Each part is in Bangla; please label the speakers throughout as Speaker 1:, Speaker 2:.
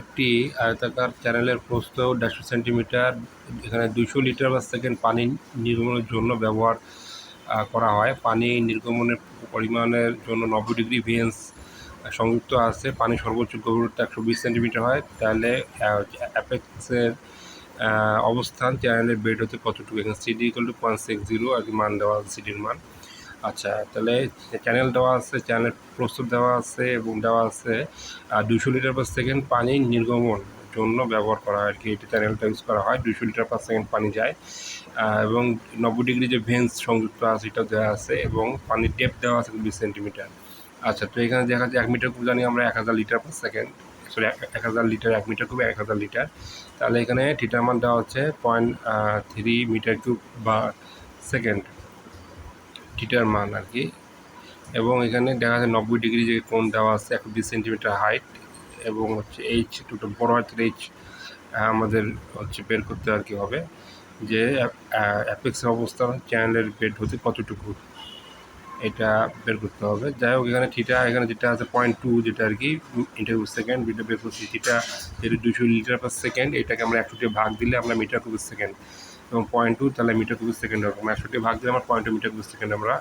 Speaker 1: একটি আয়তাকার চ্যানেলের প্রস্থ দেড়শো সেন্টিমিটার এখানে দুশো লিটার পার সেকেন্ড পানি নির্গমনের জন্য ব্যবহার করা হয়। পানি নির্গমনের পরিমাণের জন্য নব্বই ডিগ্রি ভিএন্স সংযুক্ত আছে। পানি সর্বোচ্চ গভীরতা একশো বিশ সেন্টিমিটার হয়। তাহলে অ্যাপেক্সের অবস্থান চ্যানেলের বেড হতে কতটুকু? এখানে CD equal to point six zero আর কি মান দেওয়া সিডির মান। আচ্ছা তাহলে চ্যানেল দেওয়া আছে চ্যানেল প্রস্তুত দেওয়া আছে এবং দেওয়া আছে দুশো লিটার পার সেকেন্ড পানি নির্গমন জন্য ব্যবহার করা হয় আর কি এটা চ্যানেলটা ইউজ করা হয় দুশো লিটার পার সেকেন্ড পানি যায়। এবং নব্বই ডিগ্রি যে ভেন্স সংযুক্ত আছে, এটা দেওয়া আছে এবং পানির ডেপ দেওয়া আছে বিশ সেন্টিমিটার আচ্ছা তো এখানে দেখা যাচ্ছে এক মিটার কুব জানি আমরা এক হাজার লিটার পার সেকেন্ড সরি এক হাজার লিটার এক মিটার কিউব এক হাজার লিটার তাহলে এখানে থিটার মান দেওয়া হচ্ছে পয়েন্ট থ্রি মিটার কিউব বা সেকেন্ড থিটার মান আর কি এবং এখানে দেখা যাচ্ছে নব্বই ডিগ্রি যে কোণ দেওয়া আছে একশো বিশ সেন্টিমিটার হাইট এবং হচ্ছে এইচ দুটো বড় হাতের এইচ আমাদের হচ্ছে বের করতে আর কি হবে। যে অ্যাপেক্সের অবস্থান চ্যানেলের বেড হতে কতটুকু, এটা বের করতে হবে। যাই হোক, এখানে থিটা এখানে যেটা আছে পয়েন্ট টু যেটা আর কি ইন্টারভিউ সেকেন্ড যেটা বের করছি থিটা যেটা দুশো লিটার পার সেকেন্ড এটাকে আমরা একশোটি ভাগ দিলে আমরা মিটার কুবিক সেকেন্ড এবং পয়েন্ট টু তাহলে মিটার কুবিক সেকেন্ড হবে। একশোটি ভাগ দিলে আমরা point two meter cubic second আমরা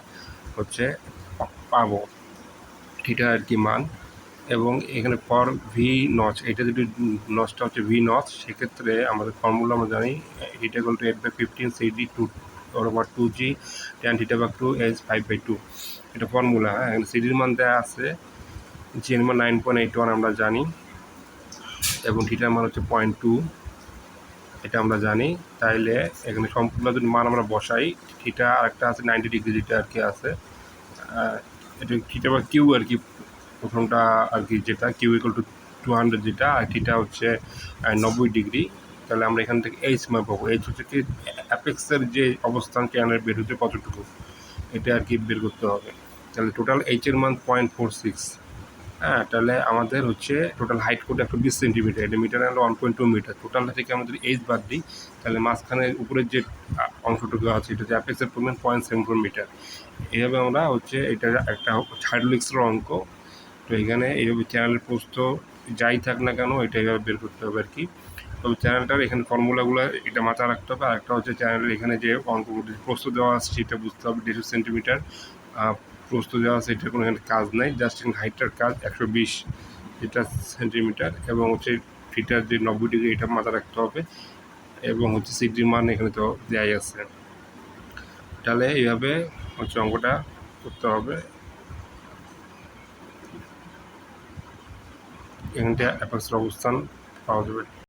Speaker 1: হচ্ছে পাবো। থিটা আর কি মান। এবং এখানে ফর ভি নচ এটা যদি নচটা হচ্ছে ভি নচ সেক্ষেত্রে আমাদের ফর্মুলা আমরা জানি এটা equal to eight by fifteen CD two over two G tan theta by two H five by two এটা ফর্মুলা হ্যাঁ? সিডির মান দেওয়া আছে জি এর মান নাইন পয়েন্ট এইট ওয়ান আমরা জানি, এবং থিটার মান হচ্ছে পয়েন্ট টু এটা আমরা জানি। তাইলে এখানে সম্পূর্ণ যদি মান আমরা বসাই, থিটা আরেকটা আছে নাইনটি ডিগ্রি যেটা আর কি আছে। এটা থিটা বা কিউ আর কি, প্রথমটা আর কি যেটা, Q equal to two hundred যেটা, আর থিটা হচ্ছে নব্বই ডিগ্রি তাহলে আমরা এখান থেকে এইচ মান পাবো। এইচ হচ্ছে কি অ্যাপেক্সের যে অবস্থান চ্যানেলের বের হতে কতটুকু, এটা আর কি বের করতে হবে। তাহলে টোটাল এইচের মান পয়েন্ট ফোর সিক্স হ্যাঁ তাহলে আমাদের হচ্ছে টোটাল হাইট কোড একশো বিশ সেন্টিমিটার এটা মিটার হলো ওয়ান পয়েন্ট টু মিটার টোটালটা থেকে আমাদের এইচ বাদ দিই, তাহলে মাঝখানে উপরের যে অংশটুকু আছে, এটা হচ্ছে অ্যাপেক্সের পরিমাণ পয়েন্ট সেভেন ফোর মিটার এইভাবে আমরা হচ্ছে এটা একটা হাইড্রোলিক্সের অঙ্ক। তো এখানে এইভাবে চ্যানেলের প্রস্থ যাই থাক না কেন, এটা এইভাবে বের করতে হবে আর কি তবে চ্যানেলটার এখানে ফর্মুলাগুলো এটা মাথায় রাখতে হবে। আর একটা হচ্ছে চ্যানেলের এখানে যে অঙ্কগুলো প্রস্থ দেওয়া আছে, সেটা বুঝতে হবে দেড়শো সেন্টিমিটার প্রস্থ দেওয়া আছে, এটার কোনো এখানে কাজ নাই জাস্ট এখানে কাজ, একশো বিশ এটা সেন্টিমিটার এবং হচ্ছে ফিটার যে নব্বই ডিগ্রি এটা মাথায় রাখতে হবে এবং হচ্ছে সিডির মান এখানে তো দেয়াই আছে। তাহলে এইভাবে হচ্ছে অঙ্কটা করতে হবে। এখানটা অ্যাপাক্সের অবস্থান পাওয়া যাবে।